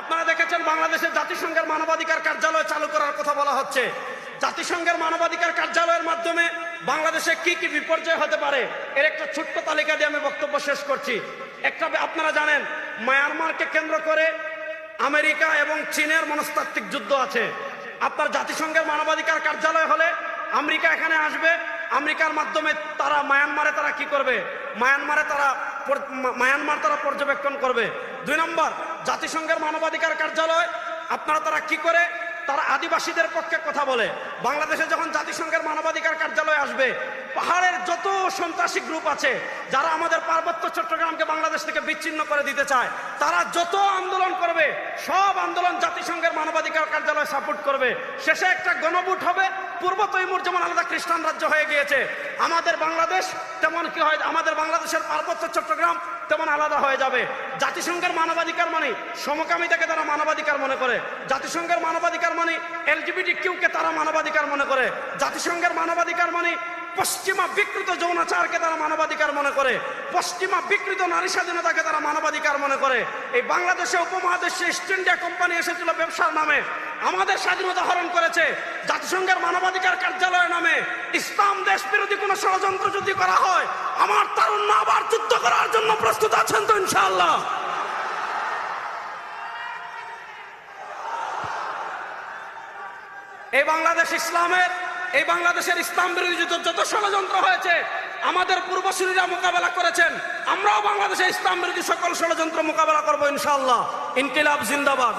আপনারা দেখেছেন বাংলাদেশের জাতিসংঘের মানবাধিকার কার্যালয় চালু করার কথা বলা হচ্ছে। জাতিসংঘের মানবাধিকার কার্যালয়ের মাধ্যমে বাংলাদেশে কি কি বিপর্যয় হতে পারে, এর একটা ছোট্ট তালিকা দিয়ে আমি বক্তব্য শেষ করছি। একটা, আপনারা জানেন, মায়ানমারকে কেন্দ্র করে আমেরিকা এবং চীনের মনস্তাত্ত্বিক যুদ্ধ আছে। আপনার জাতিসংঘের মানবাধিকার কার্যালয় হলে আমেরিকা এখানে আসবে, আমেরিকার মাধ্যমে তারা, মায়ানমারে তারা কি করবে? মায়ানমারে তারা মায়ানমার তারা পর্যবেক্ষণ করবে। দুই নম্বর, জাতিসংঘের মানবাধিকার কার্যালয়, আপনারা তারা কি করে? তারা আদিবাসীদের পক্ষে কথা বলে। বাংলাদেশে যখন জাতিসংঘের মানবাধিকার কার্যালয় আসবে পাহাড়ের যত সন্ত্রাসী গ্রুপ আছে, যারা আমাদের পার্বত্য চট্টগ্রামকে বাংলাদেশ থেকে বিচ্ছিন্ন করে দিতে চায়, তারা যত আন্দোলন করবে, সব আন্দোলন জাতিসংঘের মানবাধিকার কার্যালয় সাপোর্ট করবে। শেষে একটা গণভোট হবে, পূর্ব তৈমুর যেমন আলাদা খ্রিস্টান রাজ্য হয়ে গিয়েছে, আমাদের বাংলাদেশ তেমন কি হয়, আমাদের বাংলাদেশের পার্বত্য চট্টগ্রাম তেমন আলাদা হয়ে যাবে। জাতিসংঘের মানবাধিকার মানে সমকামিতাকে তারা মানবাধিকার মনে করে, জাতিসংঘের মানবাধিকার মানে এলজিবিটি কিউকে তারা মানবাধিকার মনে করে, জাতিসংঘের মানবাধিকার মানে পশ্চিমা বিকৃত যৌনাচারকে তারা মানবাধিকার মনে করে, পশ্চিমা বিকৃত নারী স্বাধীনতাকে তারা মানবাধিকার মনে করে। এই বাংলাদেশে উপমহাদেশে ইস্ট ইন্ডিয়া কোম্পানি এসেছিল ব্যবসার নামে, আমাদের স্বাধীনতা হরণ করেছে জাতিসংঘের মানবাধিকার কার্যালয়ের নামে। ইসলাম দেশ বিরোধী কোনো ষড়যন্ত্র যদি করা হয়, আমার তারুণ্য আবার যুদ্ধ করার জন্য প্রস্তুত আছেন তো ইনশাআল্লাহ। এই বাংলাদেশ ইসলামের এই বাংলাদেশের ইসলাম বিরোধী যত ষড়যন্ত্র হয়েছে, আমাদের পূর্বসূরীরা মোকাবেলা করেছেন। আমরাও বাংলাদেশে ইসলাম বিরোধী সকল ষড়যন্ত্র মোকাবেলা করব ইনশাল্লাহ ইনকিলাব জিন্দাবাদ।